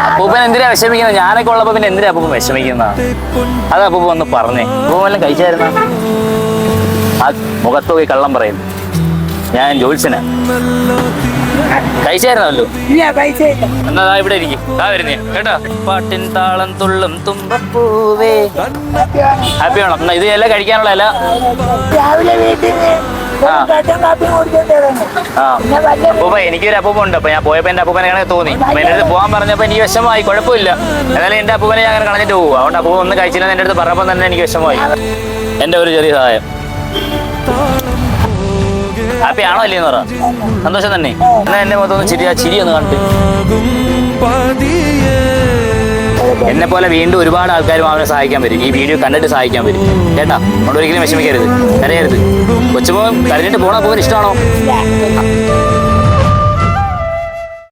അപ്പൂപ്പൻ എന്തിനാ വിഷമിക്കുന്നത് ഞാനൊക്കെ ഉള്ളപ്പോ പിന്നെ എന്തിനാ അപ്പൂപ്പൻ വിഷമിക്കുന്ന? അത് അപ്പൂപ്പ ഒന്ന് പറഞ്ഞേ. അപ്പൂപ്പ എല്ലാം കഴിച്ചായിരുന്ന? ആ മുഖത്ത് കള്ളം പറയുന്നു ഞാൻ ജോത്സന കഴിച്ചായിരുന്നല്ലോ? എന്നാ ഇവിടെ ഇരിക്കും. കേട്ടോ? പാട്ടിൻ താളം തുള്ളും തുമ്പപ്പൂവേ. ഹാപ്പി വേണം എന്നാ ഇത് എല്ലാം കഴിക്കാനുള്ള രാവിലെ വീട്ടിൽ അപ്പൂപ്പ എനിക്കൊരു അപ്പൂപ്പ ഉണ്ട്. അപ്പൊ ഞാൻ പോയപ്പോ എന്റെ അപ്പൂപ്പനെ കണക്ക് തോന്നി. അപ്പൊ എന്റെ അടുത്ത് പോകാൻ പറഞ്ഞപ്പോ എനിക്ക് വിഷമമായി. കുഴപ്പമില്ല. എന്നാലും എന്റെ അപ്പൂപ്പനെ ഞാൻ അങ്ങനെ കളഞ്ഞിട്ട് പോകും അതുകൊണ്ട് അപ്പൂപ്പ ഒന്നും കഴിച്ചില്ലെന്ന് എന്റെ അടുത്ത് പറഞ്ഞപ്പോ തന്നെ എനിക്ക് വിഷമമായി. എന്റെ ഒരു ചെറിയ സഹായം. ഹാപ്പി ആണോ അല്ലേ എന്ന് പറ. സന്തോഷം തന്നെ. എന്നാ എന്റെ മുഖത്തൊന്ന് ചിരി ആ ചിരി ഒന്ന് കണ്ടിട്ട്. എന്നെ പോലെ വീണ്ടും ഒരുപാട് ആൾക്കാരും അവനെ സഹായിക്കാൻ വരും. ഈ വീഡിയോ കണ്ടിട്ട് സഹായിക്കാൻ വരും. കേട്ടാ? നമ്മൾ ഒരിക്കലും വിഷമിക്കരുത്. കരയരുത്. കൊച്ചുമോൻ കരഞ്ഞിട്ട് പോണ പോകാൻ ഇഷ്ടമാണോ?